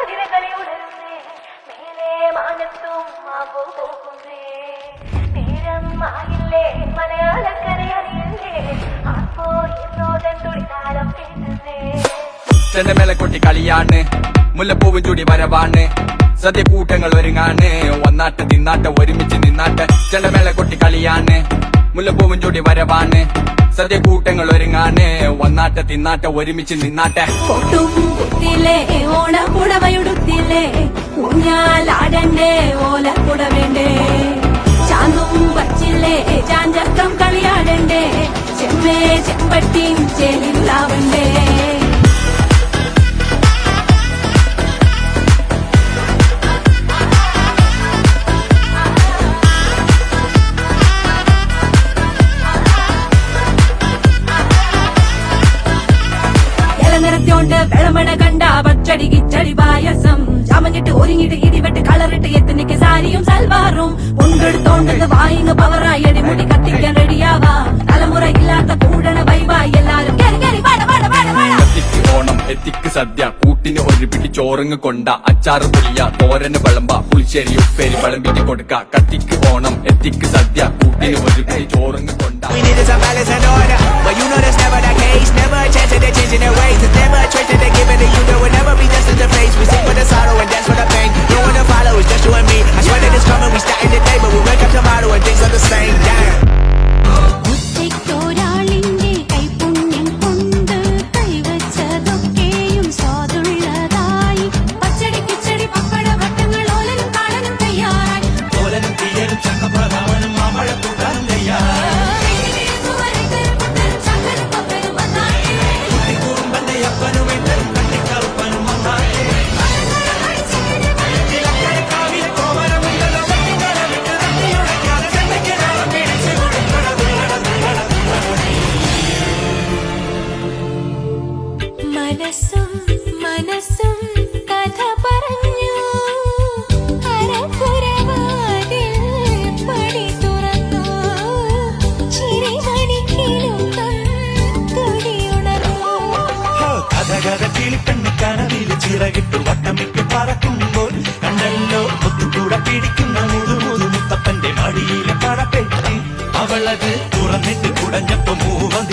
ആതിരകളെ ഉണർന്നേ നേരം അപ്പോ കളിയാണ്. മുല്ലപ്പൂവും ചൂടി വരവാണ്. സദ്യ കൂട്ടങ്ങൾ ഒരുങ്ങാണ്. ഒന്നാട്ട് തിന്നാട്ട് ഒരുമിച്ച് നിന്നാട്ട് ചെണ്ടമേള കൊട്ടി കളിയാണ്. മുല്ലപ്പൂവും ചൂടി വരവാണ്. സദ്യ കൂട്ടങ്ങൾ ഒരുങ്ങാനെ വന്നാട്ട തിന്നാട്ട ഒരുമിച്ച് നിന്നാട്ടെ. ചാഞ്ചക്കം കളിയാടണ്ടേ ചെമ്മേ ചെമ്പട്ടിയും ചേലില്ലാവണ്ടേ ഇലനിറത്തോണ്ട് വെളമണ കണ്ട പച്ചടി കിച്ചടി പായസം. ചമഞ്ഞിട്ട് ഒരുങ്ങിട്ട് ഇടിവെട്ട് കളറിട്ട് എത്തിനിക്ക് സാരിയും സൽവാറും. കൊണ്ടെടുത്തോണ്ടത് വായിന്ന് പവറായി അടിമുടി കത്തിക്കാൻ റെഡിയാവാ. തലമുറ ഇല്ലാത്ത കൂടണ വൈവായി എല്ലാരും ഓണം എത്തിക്ക് സദ്യ. കൂട്ടിന് ഒരു പിടി ചോറങ്ങ് കൊണ്ട അച്ചാറ് പുളിയ തോരന് വിളമ്പ പുളിശ്ശേരി ഉപ്പേരി വിളമ്പിട്ട് കൊടുക്ക. കത്തിക്ക് ഓണം എത്തിക്ക് സദ്യ. കൂട്ടിന് ഒരു പിടി ചോറങ്ങ് കൊണ്ട. ചിറകിട്ട് വട്ടമിട്ട് പറക്കുമ്പോൾ കണ്ടല്ലോ ഒത്തുകൂടെ പിടിക്കുന്ന മുതുമുതു മുതു മുത്തപ്പന്റെ മടിയിലെ പടപ്പെട്ടി അവളത് തുറന്നിട്ട് കുടഞ്ഞപ്പോ മൂവം